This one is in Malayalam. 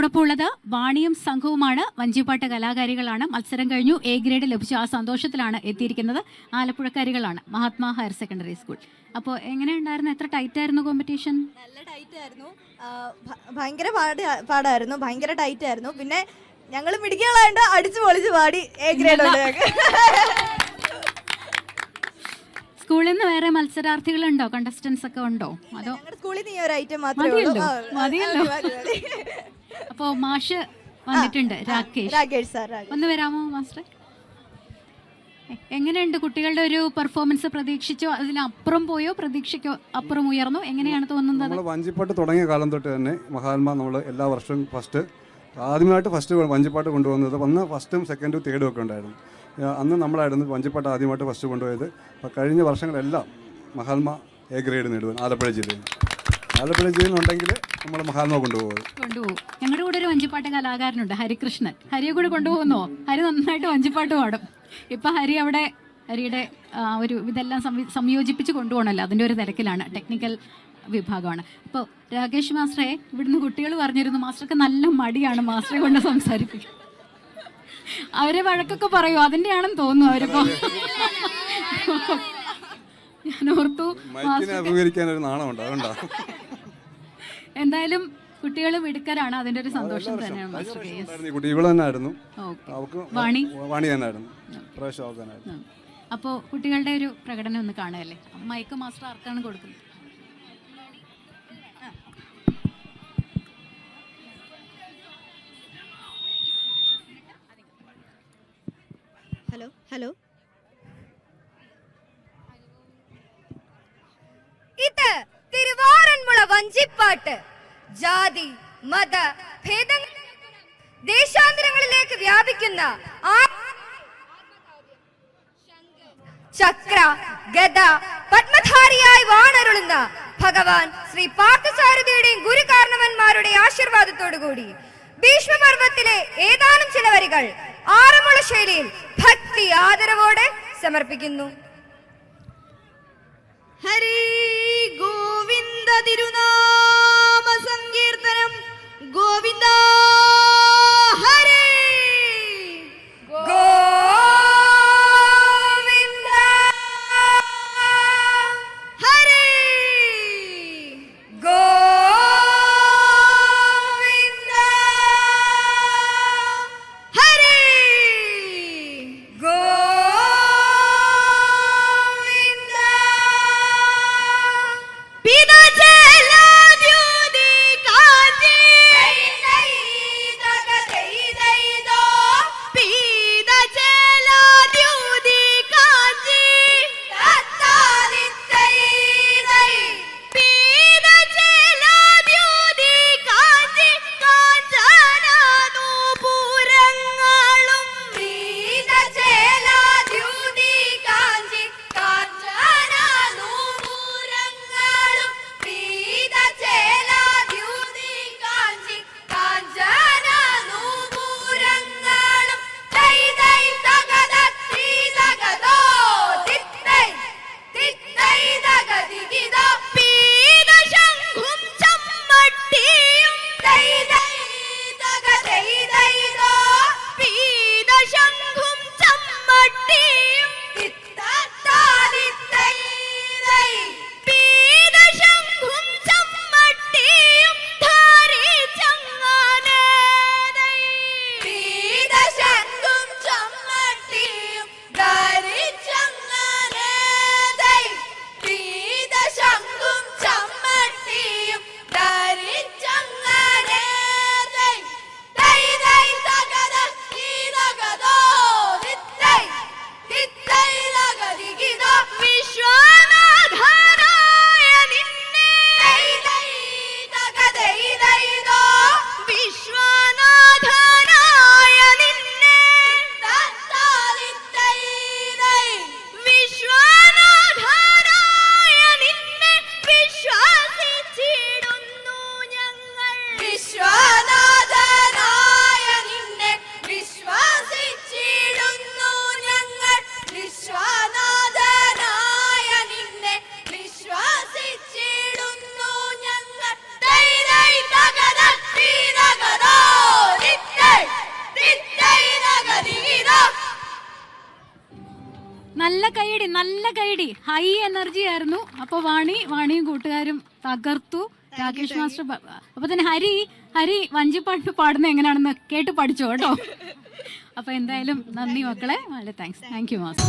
നമ്മോടൊപ്പം ഉള്ളത് വാണിയും സംഘവുമാണ്. വഞ്ചിപ്പാട്ട് കലാകാരികളാണ്. മത്സരം കഴിഞ്ഞു. എ ഗ്രേഡ് ലഭിച്ചു. ആ സന്തോഷത്തിലാണ് എത്തിയിരിക്കുന്നത്. ആലപ്പുഴക്കാരികളാണ്. Mahatma higher secondary school. അപ്പോൾ എങ്ങനെയുണ്ടായിരുന്നു എത്ര ടൈറ്റ് ആയിരുന്നു കോമ്പറ്റീഷൻ നല്ല ടൈറ്റ് ആയിരുന്നു. ഭയങ്കര പാട് പാടായിരുന്നു. ഭയങ്കര ടൈറ്റ് ആയിരുന്നു. പിന്നെ ഞങ്ങൾ മിടികളായിട്ട് അടിച്ചു പൊളിച്ച് പാടി എ ഗ്രേഡ് ഉണ്ട് സ്കൂളിൽ നിന്ന് വേറെ മത്സരാർത്ഥികളുണ്ടോ? കണ്ടസ്റ്റൻസ് ഒക്കെ ഉണ്ടോ? അതോ സ്കൂളിൽ നിന്ന് ഈ ഒരു ഐറ്റം മാത്രമേ ഉള്ളൂ. മതിയല്ലോ, അപ്പോൾ മാഷ് വന്നിട്ടുണ്ട് രാകേഷ്. രാകേഷ് സാർ. ഒന്ന് വരാമോ മാസ്റ്റർ? എങ്ങനെയുണ്ട് കുട്ടികളുടെ ഒരു പെർഫോമൻസ്? പ്രതീക്ഷിച്ചോ? അതിനപ്പുറം പോയോ? പ്രതീക്ഷയ്ക്കോ അപ്പുറം ഉയർന്നു? എങ്ങനെയാണ് തോന്നുന്നത്? നമ്മൾ വഞ്ചിപ്പാട്ട് തുടങ്ങിയ കാലം തൊട്ട് തന്നെ മഹാത്മാ നമ്മൾ എല്ലാ വർഷവും ഫസ്റ്റ് ആദ്യമായിട്ട് ഫസ്റ്റ് വഞ്ചിപ്പാട്ട് കൊണ്ടുവന്നത് അന്ന് ഫസ്റ്റും സെക്കൻഡും തേർഡും ഒക്കെ ഉണ്ടായിരുന്നു. അന്ന് നമ്മളായിരുന്നു വഞ്ചിപ്പാട്ട് ആദ്യമായിട്ട് ഫസ്റ്റ് കൊണ്ടുപോയത്. അപ്പോൾ കഴിഞ്ഞ വർഷങ്ങളെല്ലാം മഹാത്മാ എ ഗ്രേഡ് നേടുവാൻ ആലപ്പുഴ ജില്ലയിൽ. ആലപ്പുഴ ജില്ലയിലുണ്ടെങ്കിൽ നമ്മൾ മഹാത്മാ കൊണ്ടുപോകും. കൊണ്ടുപോകും. ഞങ്ങളുടെ കൂടെ ഒരു വഞ്ചിപ്പാട്ട് കലാകാരനുണ്ട് ഹരികൃഷ്ണൻ. ഹരിയെ കൂടെ കൊണ്ടുപോകുന്നോ? ഹരി നന്നായിട്ട് വഞ്ചിപ്പാട്ട് പാടും. ഇപ്പൊ ഹരി അവിടെ ഹരിയുടെ ഒരു ഇതെല്ലാം സംയോജിപ്പിച്ച് കൊണ്ടുപോകണമല്ലോ അതിന്റെ ഒരു തിരക്കിലാണ്. ടെക്നിക്കൽ വിഭാഗമാണ്. അപ്പോൾ രാകേഷ് മാസ്റ്ററെ ഇവിടുന്ന് കുട്ടികൾ പറഞ്ഞിരുന്നു മാസ്റ്റർക്ക് നല്ല മടിയാണ് മാസ്റ്ററെ കൊണ്ട് സംസാരിപ്പിക്കുക അവരെ വഴക്കൊക്കെ പറയൂ അതിന്റെയാണെന്ന് തോന്നുന്നു അവരിപ്പോ. ഞാൻ ഓർത്തു നാണമുണ്ട് അതുകൊണ്ടാണ് എന്തായാലും കുട്ടികൾ മിടുക്കരാണ്. അതിന്റെ ഒരു സന്തോഷം തന്നെയാണ് master K S. Vani? Vani തന്നെയായിരുന്നു. പ്രാവശ്യം അവർക്ക് തന്നെയായിരുന്നു. അപ്പോൾ കുട്ടികളുടെ ഒരു പ്രകടനം ഒന്ന് കാണുകയല്ലേ? മൈക്ക് മാസ്റ്റർ ആർക്കാണ് കൊടുക്കുന്നത്? Hello hello. ഇത് വഞ്ചിപ്പാട്ട് ജാതി മത ഭേദങ്ങൾ ദേശാന്തരങ്ങളിലേക്ക് വ്യാപിക്കുന്ന ആ ചക്ര ഗത പത്മധാരിയായി വാണരുളുന്ന ഭഗവാൻ ശ്രീ പാർത്ഥസാരഥിയുടെയും ഗുരുകാരണവന്മാരുടെ ആശീർവാദത്തോടുകൂടി ഭീഷ്മപർവത്തിലെ ഏതാനും ചില വരികൾ ആറന്മുള ശൈലിയിൽ ഭക്തി ആദരവോടെ സമർപ്പിക്കുന്നു. ഹരി বিদায় 喵 നല്ല കൈയടി നല്ല കൈയടി. ഹൈ എനർജി ആയിരുന്നു. അപ്പൊ വാണി വാണിയും കൂട്ടുകാരും തകർത്തു. രാകേഷ് മാസ്റ്റർ അപ്പൊ തന്നെ ഹരി ഹരി വഞ്ചിപ്പാട്ട് പാടുന്ന എങ്ങനെയാണെന്ന് കേട്ട് പഠിച്ചോ കേട്ടോ? അപ്പൊ എന്തായാലും നന്ദി മക്കളെ. വളരെ താങ്ക്സ് താങ്ക് യു മാസ്റ്റർ.